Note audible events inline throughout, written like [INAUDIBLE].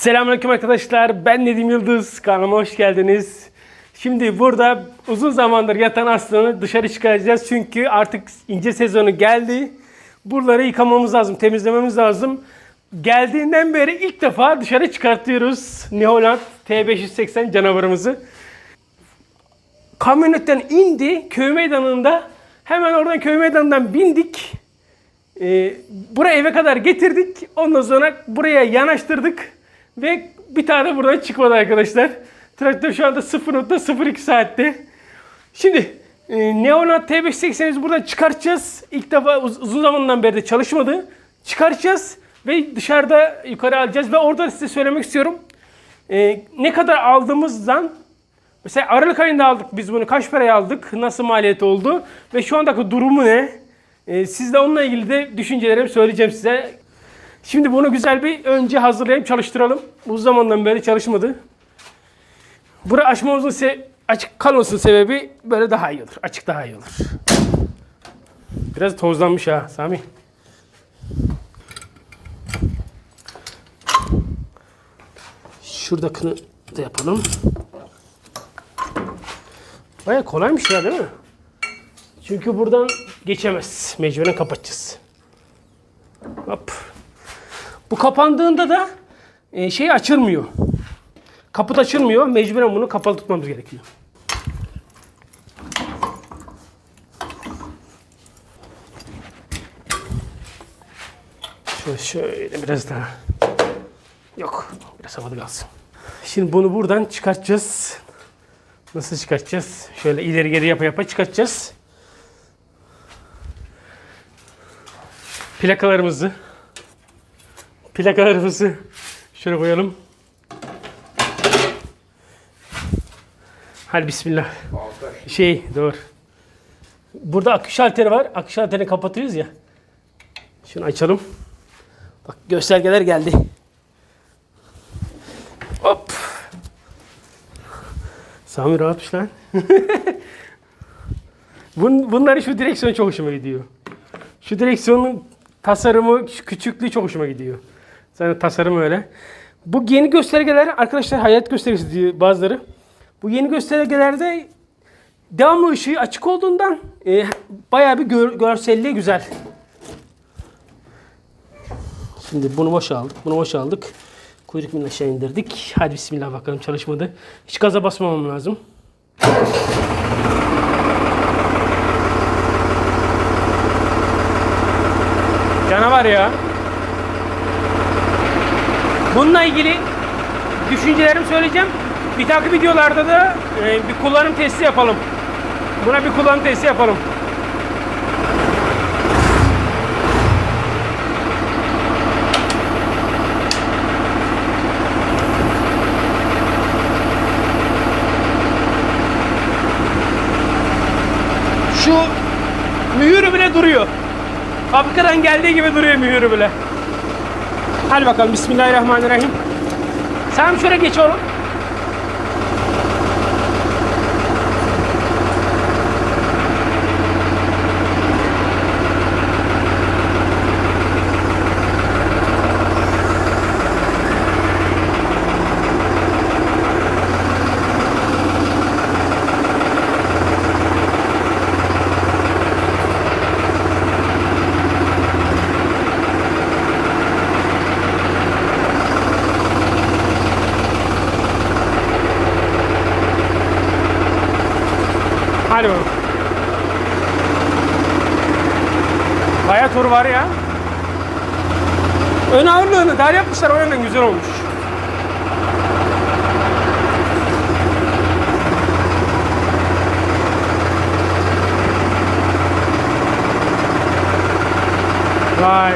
Selamünaleyküm arkadaşlar. Ben Nedim Yıldız. Kanalıma hoş geldiniz. Şimdi burada uzun zamandır yatan aslanı dışarı çıkaracağız. Çünkü artık ince sezonu geldi. Buraları yıkamamız lazım, temizlememiz lazım. Geldiğinden beri ilk defa dışarı çıkartıyoruz Neoland T580 canavarımızı. Kamyonetten indi köy meydanında. Hemen oradan köy meydanından bindik. Ee, buraya eve kadar getirdik. Ondan sonra buraya yanaştırdık. Ve bir tane buradan çıkmadı arkadaşlar. Traktör şu anda 0.02 saatte. Şimdi e, Neonat T580'imizi buradan çıkartacağız. İlk defa uz- uzun zamandan beri de çalışmadı. Çıkartacağız ve dışarıda yukarı alacağız. Ve orada size söylemek istiyorum. E, ne kadar aldığımızdan Mesela Aralık ayında aldık biz bunu. Kaç paraya aldık? Nasıl maliyeti oldu? Ve şu andaki durumu ne? Ee, sizle onunla ilgili de düşüncelerimi söyleyeceğim size. Şimdi bunu güzel bir önce hazırlayıp çalıştıralım. Uzun zamandan beri çalışmadı. Bura açmamızın se- açık kalmasının sebebi böyle daha iyi olur. Açık daha iyi olur. Biraz tozlanmış ha Sami. Şuradakini de yapalım. Baya kolaymış ya değil mi? Çünkü buradan geçemez. Mecburen kapatacağız. Hop. Bu kapandığında da e, şey açılmıyor. Kaput açılmıyor. Mecburen bunu kapalı tutmamız gerekiyor. Şöyle, şöyle biraz daha. Yok. Biraz havada kalsın. Şimdi bunu buradan çıkartacağız. Nasıl çıkartacağız? Şöyle ileri geri yapa yapa çıkartacağız. Plakalarımızı plakalarımızı şöyle koyalım. Hadi bismillah. Şey doğru. Burada akü şalteri var. Akü şalterini kapatıyoruz ya. Şunu açalım. Bak göstergeler geldi. Hop. Sami rahatmış lan. [LAUGHS] Bun, bunların şu direksiyon çok hoşuma gidiyor. Şu direksiyonun tasarımı, şu küçüklüğü çok hoşuma gidiyor. Zaten tasarım öyle. Bu yeni göstergeler arkadaşlar hayat göstergesi diyor bazıları. Bu yeni göstergelerde devamlı ışığı açık olduğundan e, bayağı bir gör, görselliği güzel. Şimdi bunu boşa aldık. Bunu boşa aldık. Kuyruk milini aşağı indirdik. Hadi bismillah bakalım çalışmadı. Hiç gaza basmamam lazım. Canavar ya. Bununla ilgili düşüncelerimi söyleyeceğim. Bir takip videolarda da e, bir kullanım testi yapalım. Buna bir kullanım testi yapalım. Şu mühürü bile duruyor. Fabrikadan geldiği gibi duruyor mühürü bile. Hadi bakalım Bismillahirrahmanirrahim. Sen şöyle geç oğlum. Hadi bakalım. Bayağı tur var ya. Ön ağırlığını dar yapmışlar o yönden güzel olmuş. Vay.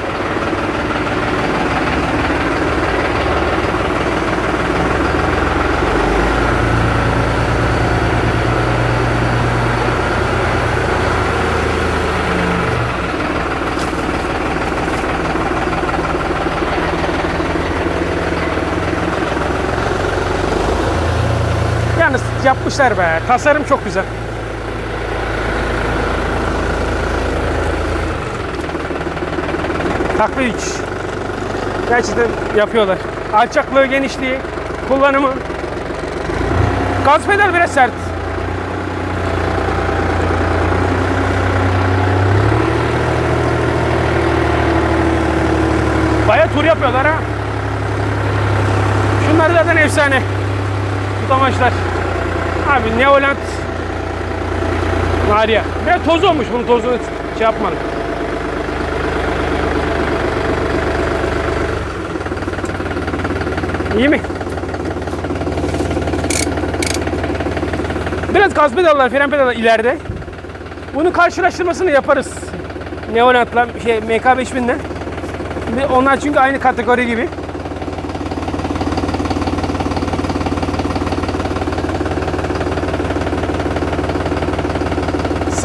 [LAUGHS] yapmışlar be. Tasarım çok güzel. Taklit. Gerçekten yapıyorlar. Alçaklığı, genişliği, kullanımı. Gaz pedal biraz sert. Baya tur yapıyorlar ha. Şunlar zaten efsane. Tutamaçlar. Abi Neoland ya. Biraz toz olmuş bunun tozunu şey yapmadım. İyi mi? Biraz gaz pedallar, fren pedallar ileride. Bunun karşılaştırmasını yaparız. Neoland'la şey MK5000'le. Ve Onlar çünkü aynı kategori gibi.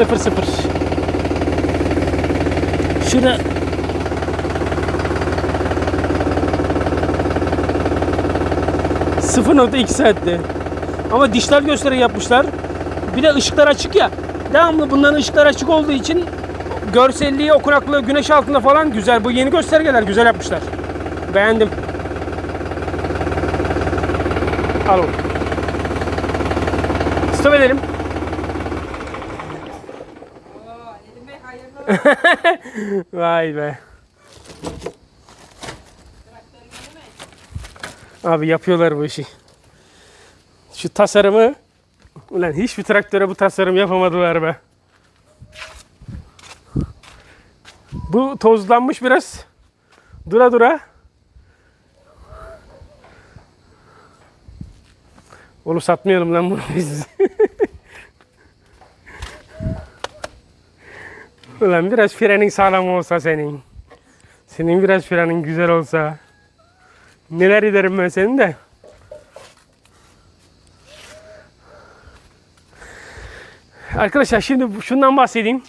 Sıfır sıfır. Şurada Sıfır nokta iki saatte. Ama dişler gösteri yapmışlar. Bir de ışıklar açık ya. Devamlı bunların ışıklar açık olduğu için görselliği, okunaklığı, güneş altında falan güzel. Bu yeni göstergeler güzel yapmışlar. Beğendim. Al oğlum. Stop edelim. [LAUGHS] Vay be. Abi yapıyorlar bu işi. Şu tasarımı Ulan hiçbir traktöre bu tasarım yapamadılar be. Bu tozlanmış biraz. Dura dura. Onu satmayalım lan bunu biz. [LAUGHS] Ulan biraz frenin sağlam olsa senin. Senin biraz frenin güzel olsa. Neler ederim ben senin de. Arkadaşlar şimdi şundan bahsedeyim.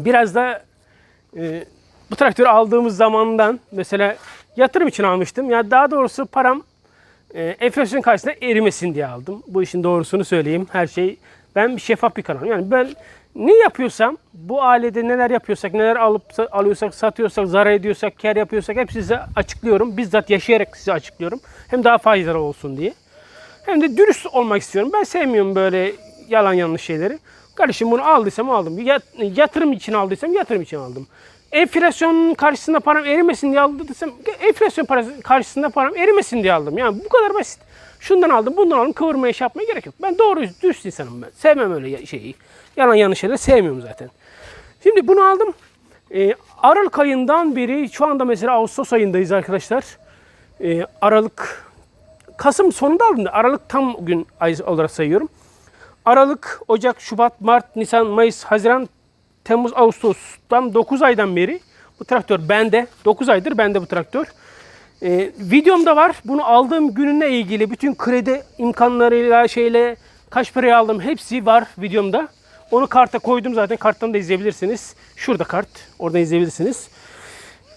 Biraz da e, bu traktörü aldığımız zamandan mesela yatırım için almıştım. Ya daha doğrusu param e, enflasyon karşısında erimesin diye aldım. Bu işin doğrusunu söyleyeyim. Her şey ben bir şeffaf bir kanal. Yani ben ne yapıyorsam bu ailede neler yapıyorsak, neler alıp sa- alıyorsak, satıyorsak, zarar ediyorsak, kar yapıyorsak hep size açıklıyorum. Bizzat yaşayarak size açıklıyorum. Hem daha faydalı olsun diye. Hem de dürüst olmak istiyorum. Ben sevmiyorum böyle yalan yanlış şeyleri. Kardeşim bunu aldıysam aldım. Yat- yatırım için aldıysam yatırım için aldım. Enflasyon karşısında param erimesin diye aldıysam enflasyon karşısında param erimesin diye aldım. Yani bu kadar basit. Şundan aldım, bundan aldım. Kıvırmaya şey yapmaya gerek yok. Ben doğru dürüst insanım ben. Sevmem öyle şeyi. Yalan yanlış şeyleri sevmiyorum zaten. Şimdi bunu aldım. Ee, Aralık ayından beri şu anda mesela Ağustos ayındayız arkadaşlar. Ee, Aralık Kasım sonunda aldım da Aralık tam gün ay olarak sayıyorum. Aralık, Ocak, Şubat, Mart, Nisan, Mayıs, Haziran, Temmuz, Ağustos'tan 9 aydan beri bu traktör bende. 9 aydır bende bu traktör. Ee, videomda var. Bunu aldığım gününe ilgili bütün kredi imkanlarıyla şeyle kaç paraya aldım hepsi var videomda. Onu karta koydum zaten. Karttan da izleyebilirsiniz. Şurada kart. Oradan izleyebilirsiniz.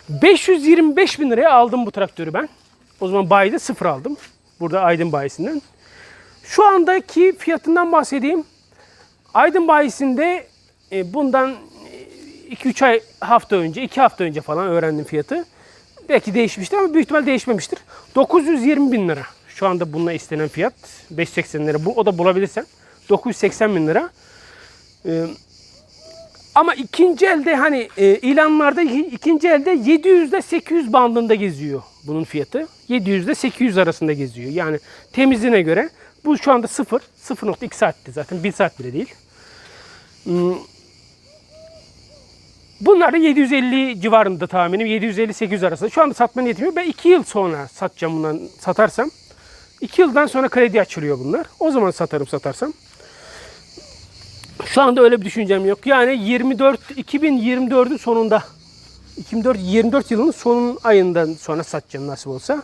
525 bin liraya aldım bu traktörü ben. O zaman bayide sıfır aldım. Burada Aydın bayisinden. Şu andaki fiyatından bahsedeyim. Aydın bayisinde e, bundan 2-3 ay hafta önce, 2 hafta önce falan öğrendim fiyatı. Belki değişmiştir ama büyük ihtimal değişmemiştir. 920 bin lira. Şu anda bununla istenen fiyat. 580 lira. Bu, o da bulabilirsen. 980 bin lira. Ee, ama ikinci elde hani e, ilanlarda ikinci elde 700 ile 800 bandında geziyor bunun fiyatı. 700 ile 800 arasında geziyor. Yani temizliğine göre bu şu anda 0. 0.2 saatti zaten. 1 saat bile değil. Hmm. Bunlar da 750 civarında tahminim. 750-800 arasında. Şu anda satma niyetim yok. Ben 2 yıl sonra satacağım bundan satarsam. 2 yıldan sonra kredi açılıyor bunlar. O zaman satarım satarsam. Şu anda öyle bir düşüncem yok. Yani 24 2024'ün sonunda 2024 24 yılının sonun ayından sonra satacağım nasip olsa.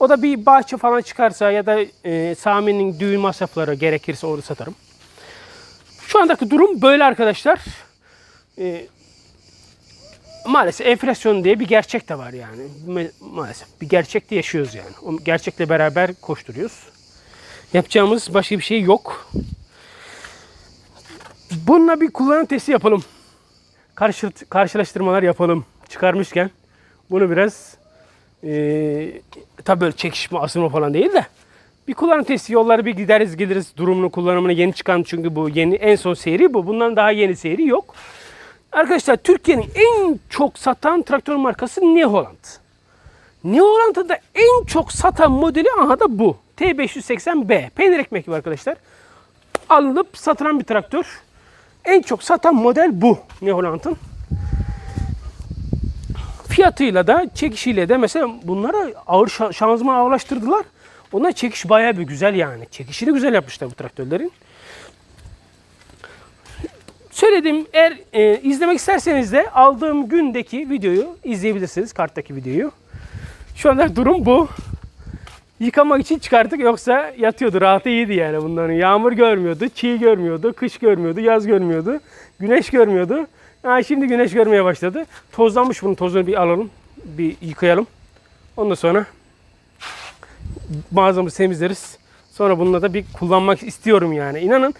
O da bir bahçe falan çıkarsa ya da e, Sami'nin düğün masrafları gerekirse orada satarım. Şu andaki durum böyle arkadaşlar. E, maalesef enflasyon diye bir gerçek de var yani. Ma- Maalesef bir gerçekte yaşıyoruz yani. O gerçekle beraber koşturuyoruz. Yapacağımız başka bir şey yok. Bununla bir kullanım testi yapalım. Karşı, karşılaştırmalar yapalım. Çıkarmışken bunu biraz Ee, tabii böyle çekişme, asılma falan değil de. Bir kullanım testi yolları bir gideriz geliriz durumunu kullanımını yeni çıkan çünkü bu yeni en son seri bu. Bundan daha yeni seri yok. Arkadaşlar Türkiye'nin en çok satan traktör markası New Holland. New Holland'ın da en çok satan modeli aha da bu. T580B. Peynir ekmek gibi arkadaşlar. Alınıp satılan bir traktör. En çok satan model bu New Holland'ın. Fiyatıyla da çekişiyle de mesela bunlara ağır şa- şanzıman ağırlaştırdılar. Onlar çekiş bayağı bir güzel yani. Çekişini güzel yapmışlar bu traktörlerin. Söyledim eğer e, izlemek isterseniz de aldığım gündeki videoyu izleyebilirsiniz. Karttaki videoyu. Şu anda durum bu. Yıkamak için çıkarttık yoksa yatıyordu rahatı iyiydi yani bunların. Yağmur görmüyordu, çiğ görmüyordu, kış görmüyordu, yaz görmüyordu, güneş görmüyordu. Ha, şimdi güneş görmeye başladı. Tozlanmış bunun tozunu bir alalım, bir yıkayalım. Ondan sonra mağazamızı temizleriz. Sonra bununla da bir kullanmak istiyorum yani. İnanın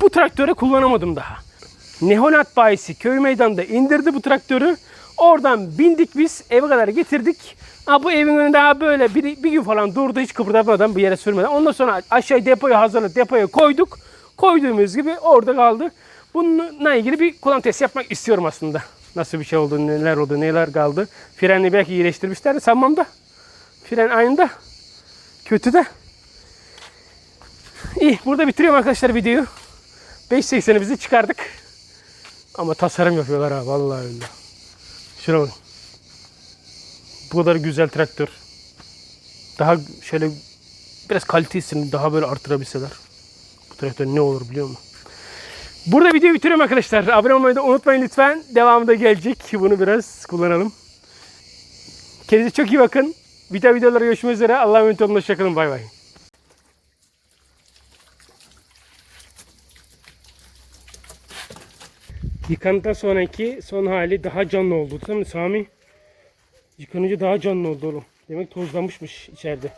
bu traktörü kullanamadım daha. Neholat bayisi köy meydanında indirdi bu traktörü. Oradan bindik biz eve kadar getirdik. Ha, bu evin önünde ha böyle bir, bir gün falan durdu hiç kıpırdamadan bir yere sürmeden. Ondan sonra aşağı depoya hazırladık depoya koyduk. Koyduğumuz gibi orada kaldı. Bununla ilgili bir kullanım testi yapmak istiyorum aslında. Nasıl bir şey oldu, neler oldu, neler kaldı. Frenini belki iyileştirmişler de sanmam da. Fren aynı da. Kötü de. İyi burada bitiriyorum arkadaşlar videoyu. 5.80'i bizi çıkardık. Ama tasarım yapıyorlar ha vallahi öyle. Şuna bak. Bu kadar güzel traktör. Daha şöyle biraz kalitesini daha böyle artırabilseler. Bu traktör ne olur biliyor musun? Burada videoyu bitiriyorum arkadaşlar. Abone olmayı da unutmayın lütfen. Devamı da gelecek. Bunu biraz kullanalım. Kendinize çok iyi bakın. Bir daha videolara görüşmek üzere. Allah'a emanet olun. Hoşçakalın. Bay bay. Yıkandıktan sonraki son hali daha canlı oldu değil mi Sami? Yıkanınca daha canlı oldu oğlum. Demek tozlamışmış içeride.